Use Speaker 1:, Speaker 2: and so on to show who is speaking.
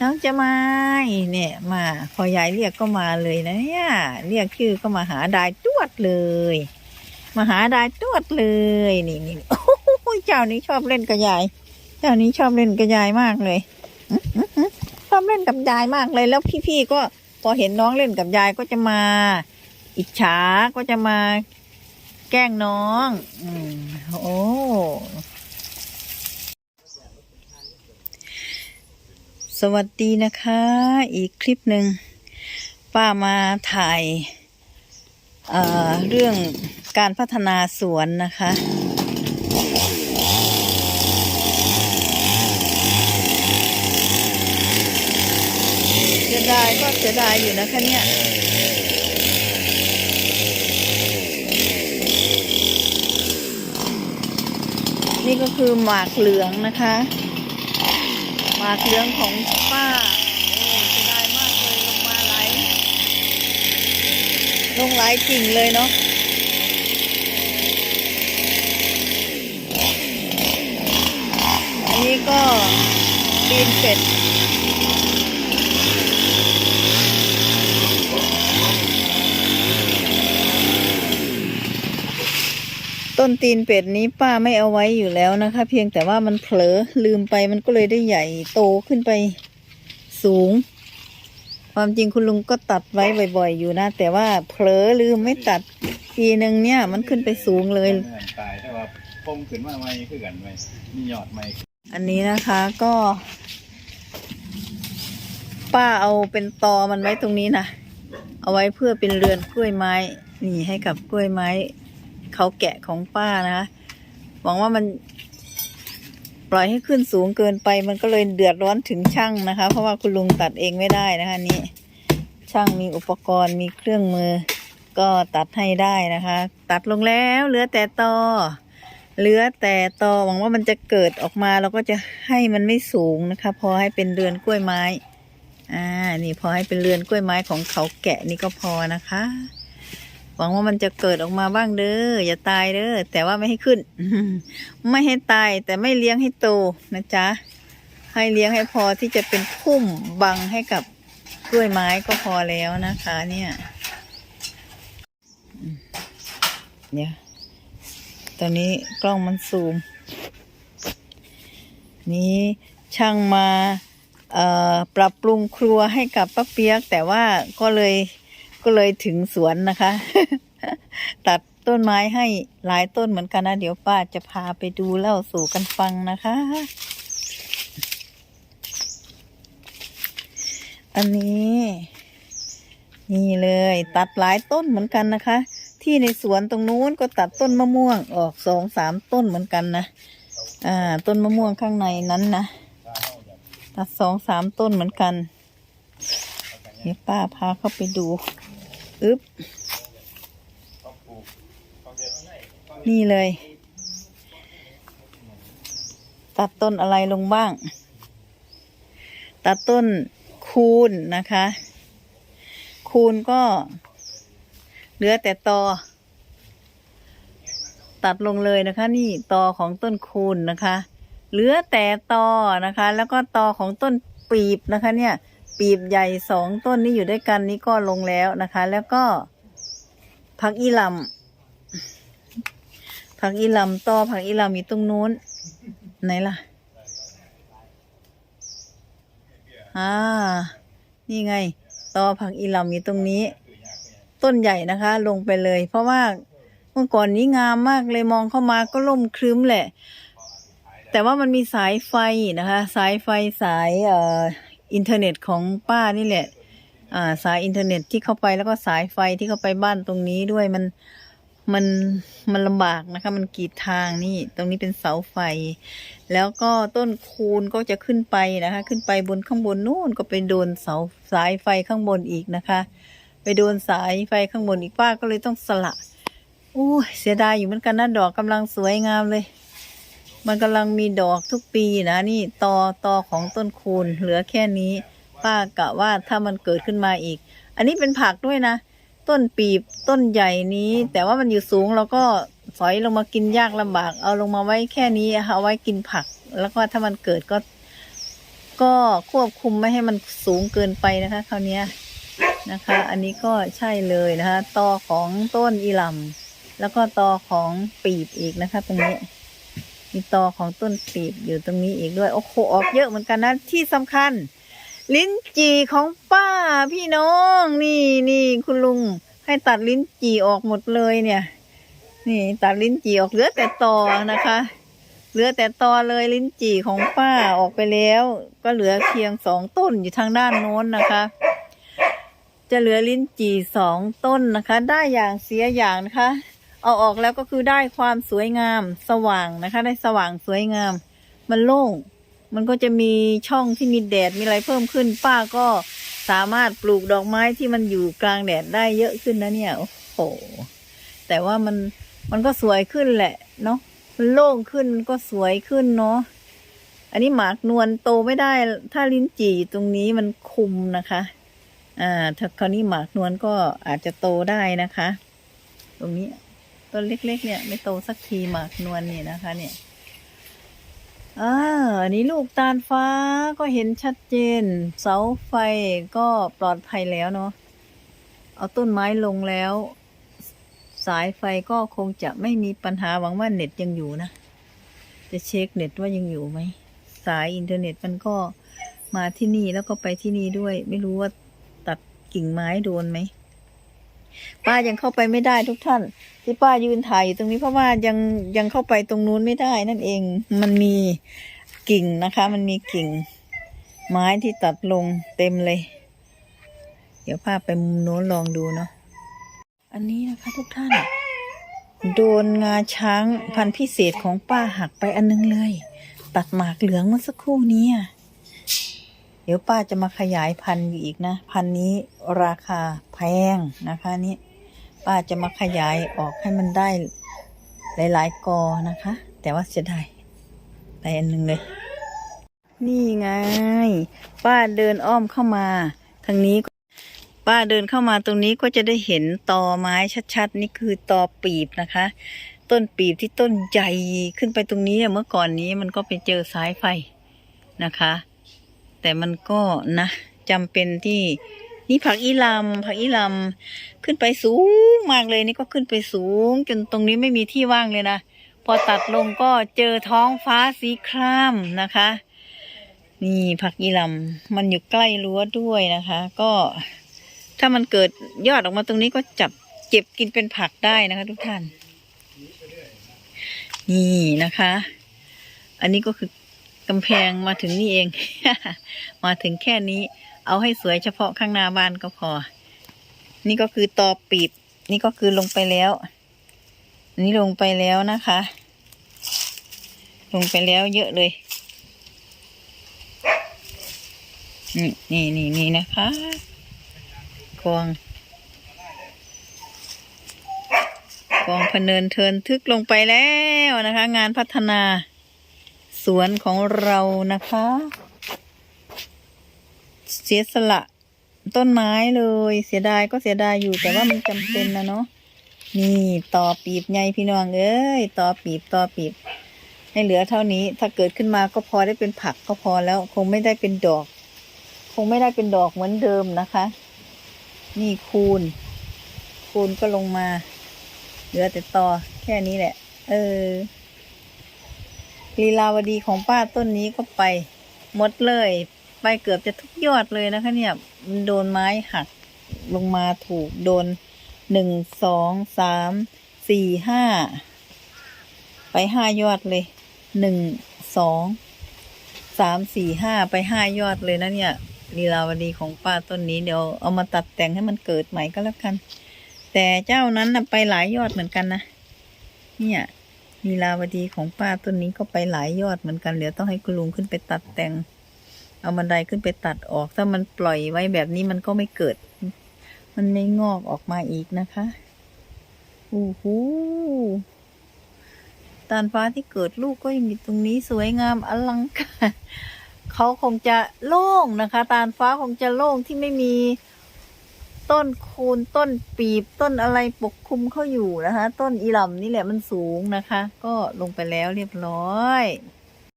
Speaker 1: น้องจะมาเนี่ยมาพอยายเรียกก็มาเลยนะเนี่ยเรียกชื่อก็มาหาดายตวดเลย มาหาดายตวดเลยนี่นี่โอ้โหเจ้านี้ชอบเล่นกับยาย เจ้านี้ชอบเล่นกับยายมากเลยชอบเล่นกับยายมากเลย แล้วพี่ๆก็พอเห็นน้องเล่นกับยายก็จะมา อิจฉาก็จะมาแกล้งน้อง อืมโอ้ สวัสดีนะคะ อีกคลิปหนึ่งป้ามาถ่ายเเรื่องการพัฒนาสวนนะคะเสียดายก็เสียดายอยู่นะคะเนี่ยนี่ก็คือหมากเหลืองนะคะ มากเหลืองของป้าโอ้เสียดายมากเลยลงมาไหลลงไหลายกิ่งเลยเนาะอันนี้ก็ตีนเป็ด ต้นตีนเป็ดนี้ป้าไม่เอาไว้อยู่แล้วนะคะ เพียงแต่ว่ามันเผลอลืมไปมันก็เลยได้ใหญ่โตขึ้นไปสูง ความจริงคุณลุงก็ตัดไว้บ่อย ๆ อยู่นะ แต่ว่าเผลอลืมไม่ตัดปีหนึ่งเนี่ย มันขึ้นไปสูงเลย
Speaker 2: ตายแต่ว่าพงขึ้นมาใหม่คือกันไหมมียอดใหม่
Speaker 1: อันนี้นะคะก็ ป้าเอาเป็นตอมันไว้ตรงนี้นะเอาไว้เพื่อเป็นเรือนกล้วยไม้นี่ให้กับกล้วยไม้ เขาแกะของป้านะคะหวังว่ามัน ปล่อยให้ขึ้นสูงเกินไป มันก็เลยเดือดร้อนถึงช่างนะคะ เพราะว่าคุณลุงตัดเองไม่ได้นะคะนี่ช่างมีอุปกรณ์มีเครื่องมือ ก็ตัดให้ได้นะคะ ตัดลงแล้วเหลือแต่ตอเหลือแต่ตอหวังว่ามันจะเกิดออกมาเราก็จะให้มันไม่สูงนะคะ พอให้เป็นเรือนกล้วยไม้อ่านี่พอให้เป็นเรือนกล้วยไม้ของเขาแกะนี่ก็พอนะคะ หวังว่ามันจะเกิดออกมาบ้างเด้ออย่าตายเด้อแต่ว่าไม่ให้ขึ้น ไม่ให้ตายแต่ไม่เลี้ยงให้โตนะจ๊ะให้เลี้ยงให้พอที่จะเป็นพุ่มบังให้กับกล้วยไม้ก็พอแล้วนะคะ เนี่ยเดี๋ยวตอนนี้กล้องมันซูม นี้ช่างมาปรับปรุงครัวให้กับป้าเปียก แต่ว่าก็เลย ก็เลยถึงสวนนะคะ ตัดต้นไม้ให้หลายต้นเหมือนกันนะ เดี๋ยวป้าจะพาไปดูเล่าสู่กันฟังนะคะ อันนี้ นี่เลย ตัดหลายต้นเหมือนกันนะคะ ที่ในสวนตรงนู้นก็ตัดต้นมะม่วงออกสองสามต้นเหมือนกันนะอ่า ต้นมะม่วงข้างในนั้นนะตัดสองสามต้นเหมือนกัน เดี๋ยวป้าพาเข้าไปดู อึ๊บ นี่เลย ตัดต้นอะไรลงบ้าง ตัดต้นคูณนะคะ คูณก็ เหลือแต่ตอ ตัดลงเลยนะคะ นี่ตอของต้นคูณนะคะ เหลือแต่ตอนะคะ แล้วก็ตอของต้นปีบนะคะ เนี่ย ปีบใหญ่สองต้นนี้อยู่ด้วยกันนี่ก็ลงแล้วนะคะ แล้วก็ผักอีลำผักอีลำตอผักอีลำอยู่ตรงนู้น ไหนล่ะอ่านี่ไงตอผักอีลำอยู่ตรงนี้ ต้นใหญ่นะคะ ลงไปเลย เพราะว่าเมื่อก่อนนี้งามมากเลยมองเข้ามาก็ล่มครึ้มแหละ แต่ว่ามันมีสายไฟนะคะ สายไฟสายเอ่อ อินเทอร์เน็ตของป้านี่แหละ อ่า สายอินเทอร์เน็ตที่เข้าไปแล้วก็สายไฟที่เข้าไปบ้านตรงนี้ด้วยมันมันมันลำบากนะคะ มันกีดทางนี่ ตรงนี้เป็นเสาไฟ แล้วก็ต้นคูณก็จะขึ้นไปนะคะ ขึ้นไปบนข้างบนนู่นก็ไปโดนเสาสายไฟข้างบนอีกนะคะ ไปโดนสายไฟข้างบนอีกป้าก็เลยต้องสละโอ้เสียดายอยู่เหมือนกันนะดอกกำลังสวยงามเลย มันกำลังมีดอกทุกปีนะนี่ตอตอของต้นคูณเหลือแค่นี้ ป้ากะว่าถ้ามันเกิดขึ้นมาอีก อันนี้เป็นผักด้วยนะ ต้นปีบต้นใหญ่นี้ แต่ว่ามันอยู่สูงเราก็สอยลงมากินยากลำบาก เอาลงมาไว้แค่นี้เอาไว้กินผัก แล้วก็ถ้ามันเกิดก็ ก็ควบคุมไม่ให้มันสูงเกินไปนะคะคราวนี้นะคะ อันนี้ก็ใช่เลยนะคะตอของต้นอีลำแล้วก็ตอของปีบอีกนะคะตรงนี้ มีตอของต้นปีบอยู่ตรงนี้อีกด้วย โอ้โหออกเยอะเหมือนกันนะ ที่สำคัญ ลิ้นจี่ของป้าพี่น้อง นี่นี่คุณลุง ให้ตัดลิ้นจี่ออกหมดเลยเนี่ย นี่ ตัดลิ้นจี่ออกเหลือแต่ตอนะคะ เหลือแต่ตอเลยลิ้นจี่ของป้าออกไปแล้ว ก็เหลือเพียงสองต้นอยู่ทางด้านโน้นนะคะจะเหลือลิ้นจี่สองต้นนะคะ ได้อย่างเสียอย่างนะคะ เอาออกแล้วก็คือได้ความสวยงามสว่างนะคะ ได้สว่างสวยงาม มันโล่ง มันก็จะมีช่องที่มีแดดมีอะไรเพิ่มขึ้น ป้าก็สามารถปลูกดอกไม้ที่มันอยู่กลางแดดได้เยอะขึ้นนะเนี่ยโอ้โหแต่ว่ามันมันก็สวยขึ้นแหละเนาะมันโล่งขึ้นมันก็สวยขึ้นเนาะอันนี้หมากนวลโตไม่ได้ ถ้าลิ้นจี่ตรงนี้มันคุมนะคะ อ่าถ้าคราวนี้หมากนวลก็อาจจะโตได้นะคะ ตรงนี้ ต้นเล็ก ๆ เนี่ย ไม่โตสักทีหมากนวลเนี่ยนะคะเนี่ยอ่าอันนี้ลูกตาลฟ้าก็เห็นชัดเจน เสาไฟก็ปลอดภัยแล้วเนาะเอาต้นไม้ลงแล้ว สายไฟก็คงจะไม่มีปัญหาหวังว่าเน็ตยังอยู่นะ จะเช็คเน็ตว่ายังอยู่ไหม สายอินเทอร์เน็ตมันก็มาที่นี่แล้วก็ไปที่นี่ด้วย ไม่รู้ว่าตัดกิ่งไม้โดนไหม ป้ายังเข้าไปไม่ได้ทุกท่าน ที่ป้ายืนถ่ายอยู่ตรงนี้เพราะว่ายังยังเข้าไปตรงนู้นไม่ได้นั่นเอง มันมีกิ่งนะคะ มันมีกิ่ง ไม้ที่ตัดลงเต็มเลย เดี๋ยวป้าไปมุมโน้นลองดูเนาะ อันนี้นะคะทุกท่าน โดนงาช้างพันธุ์พิเศษของป้าหักไปอันนึงเลย ตัดหมากเหลืองเมื่อสักครู่นี้อะ เดี๋ยวป้าจะมาขยายพันธุ์อีกนะ พันธุ์นี้ราคาแพงนะคะนี่ป้าจะมาขยายออกให้มันได้หลาย ๆ กอนะคะ แต่ว่าเสียดายไปอันหนึ่งเลย นี่ไง ป้าเดินอ้อมเข้ามา ทางนี้ป้าเดินเข้ามาตรงนี้ก็จะได้เห็นตอไม้ชัด ๆ นี่คือตอปีบนะคะ ต้นปีบที่ต้นใหญ่ขึ้นไปตรงนี้เมื่อก่อนนี้มันก็ไปเจอสายไฟนะคะ แต่มันก็นะจำเป็นที่นี่ผักอีลำผักอีลำขึ้นไปสูงมากเลยนี่ก็ขึ้นไปสูง จนตรงนี้ไม่มีที่ว่างเลยนะพอตัดลงก็เจอท้องฟ้าสีครามนะคะ นี่ผักอีลำมันอยู่ใกล้รั้วด้วยนะคะ ก็ถ้ามันเกิดยอดออกมาตรงนี้ก็จับเก็บกินเป็นผักได้นะคะ ทุกท่าน นี่นะคะ อันนี้ก็คือ กำแพงมาถึงนี่เอง มาถึงแค่นี้ เอาให้สวยเฉพาะข้างหน้าบ้านก็พอ นี่ก็คือตอปีบ นี่ก็คือลงไปแล้วนนี้ลงไปแล้วนะคะ ลงไปแล้วเยอะเลย นี่นี่นี่นี่นะคะกองกองพเนินเทินทึกลงไปแล้วนะคะ งานพัฒนา สวนของเรานะคะ เสียสละต้นไม้เลย เสียดายก็เสียดายอยู่แต่ว่ามันจำเป็นนะเนาะนี่ต่อปีบไงพี่น้องเอ้ยต่อปีบต่อปีบให้เหลือเท่านี้ ถ้าเกิดขึ้นมาก็พอได้เป็นผักก็พอแล้ว คงไม่ได้เป็นดอก คงไม่ได้เป็นดอกเหมือนเดิมนะคะ นี่คูณ คูณก็ลงมา เหลือแต่ตอแค่นี้แหละ เออ ลีลาวดีของป้าต้นนี้ก็ไปหมดเลย ไปเกือบจะทุกยอดเลยนะคะ เนี่ยมันโดนไม้หักลงมาถูกโดนหนึ่งสองสามสี่ห้าไปห้ายอดเลยหนึ่งสองสามสี่ห้าไปห้ายอดเลยนะเนี่ยลีลาวดีของป้าต้นนี้เดี๋ยวเอามาตัดแต่งให้มันเกิดใหม่ก็แล้วกัน แต่เจ้านั้นนะไปหลายยอดเหมือนกันนะเนี่ย ลีลาวดีของป้าต้นนี้ก็ไปหลายยอดเหมือนกันเดี๋ยวต้องให้คุณลุงขึ้นไปตัดแต่ง เอาบันไดขึ้นไปตัดออก ถ้ามันปล่อยไว้แบบนี้มันก็ไม่เกิด มันไม่งอกออกมาอีกนะคะอู้หูตาลฟ้าที่เกิดลูกก็ยังอยู่ตรงนี้สวยงามอลังการเขาคงจะโล่งนะคะ ตาลฟ้าคงจะโล่งที่ไม่มี ต้นคูณต้นปีบต้นอะไรปกคลุมเขาอยู่นะคะ ต้นอีหล่ำนี่แหละมันสูงนะคะ ก็ลงไปแล้วเรียบร้อย